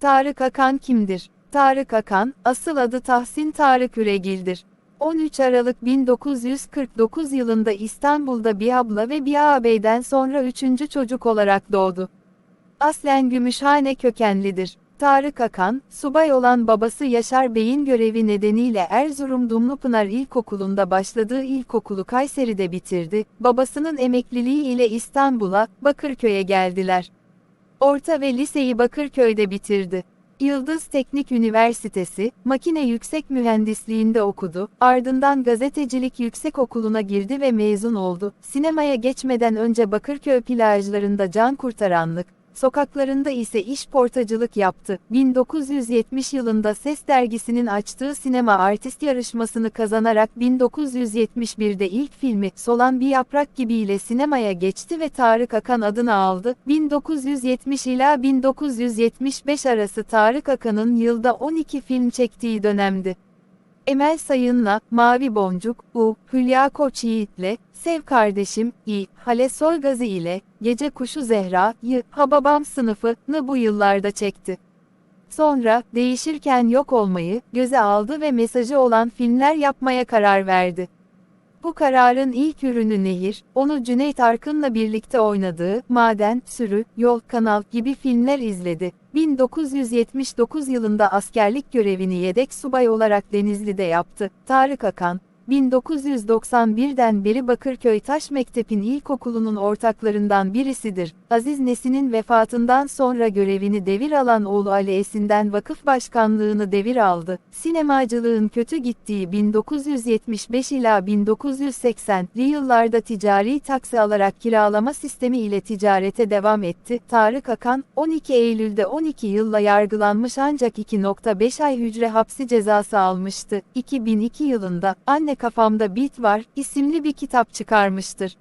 Tarık Akan kimdir? Tarık Akan, asıl adı Tahsin Tarık Üregil'dir. 13 Aralık 1949 yılında İstanbul'da bir abla ve bir ağabeyden sonra üçüncü çocuk olarak doğdu. Aslen Gümüşhane kökenlidir. Tarık Akan, subay olan babası Yaşar Bey'in görevi nedeniyle Erzurum Dumlupınar İlkokulu'nda başladığı ilkokulu Kayseri'de bitirdi, babasının emekliliği ile İstanbul'a, Bakırköy'e geldiler. Orta ve liseyi Bakırköy'de bitirdi. Yıldız Teknik Üniversitesi, makine yüksek mühendisliğinde okudu, ardından gazetecilik yüksek okuluna girdi ve mezun oldu. Sinemaya geçmeden önce Bakırköy plajlarında can kurtaranlık, sokaklarında ise iş portacılık yaptı. 1970 yılında Ses dergisinin açtığı sinema artist yarışmasını kazanarak 1971'de ilk filmi Solan Bir Yaprak Gibi ile sinemaya geçti ve Tarık Akan adını aldı. 1970 ila 1975 arası Tarık Akan'ın yılda 12 film çektiği dönemdi. Emel Sayın'la, Mavi Boncuk, U, Hülya Koçyiğit'le, Sev Kardeşim, İ, Hale Soygazi ile, Gece Kuşu Zehra, Y, Hababam sınıfını bu yıllarda çekti. Sonra, değişirken yok olmayı, göze aldı ve mesajı olan filmler yapmaya karar verdi. Bu kararın ilk ürünü Nehir, onu Cüneyt Arkın'la birlikte oynadığı Maden, Sürü, Yol, Kanal gibi filmler izledi. 1979 yılında askerlik görevini yedek subay olarak Denizli'de yaptı. Tarık Akan, 1991'den beri Bakırköy Taş Mektep'in ilkokulunun ortaklarından birisidir. Aziz Nesin'in vefatından sonra görevini devir alan oğlu Ali Esin'den vakıf başkanlığını devir aldı. Sinemacılığın kötü gittiği 1975 ila 1980'li yıllarda ticari taksi alarak kiralama sistemi ile ticarete devam etti. Tarık Akan, 12 Eylül'de 12 yılla yargılanmış ancak 2.5 ay hücre hapsi cezası almıştı. 2002 yılında Anne Kafamda Bit Var isimli bir kitap çıkarmıştır.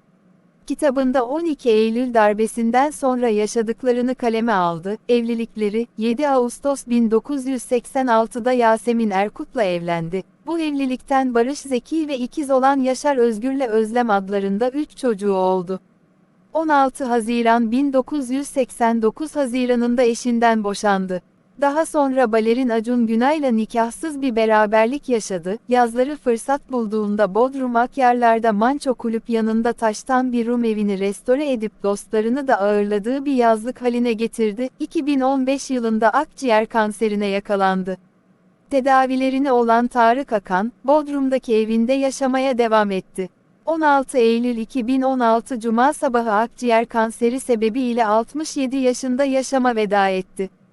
Kitabında 12 Eylül darbesinden sonra yaşadıklarını kaleme aldı. Evlilikleri 7 Ağustos 1986'da Yasemin Erkut'la evlendi. Bu evlilikten Barış Zeki ve ikiz olan Yaşar Özgür'le Özlem adlarında 3 çocuğu oldu. 16 Haziran 1989 Haziran'ında eşinden boşandı. Daha sonra balerin Acun Günay'la nikahsız bir beraberlik yaşadı. Yazları fırsat bulduğunda Bodrum Akyarlar'da Manço Kulüp yanında taştan bir Rum evini restore edip dostlarını da ağırladığı bir yazlık haline getirdi. 2015 yılında akciğer kanserine yakalandı. Tedavilerini olan Tarık Akan, Bodrum'daki evinde yaşamaya devam etti. 16 Eylül 2016 Cuma sabahı akciğer kanseri sebebiyle 67 yaşında yaşama veda etti.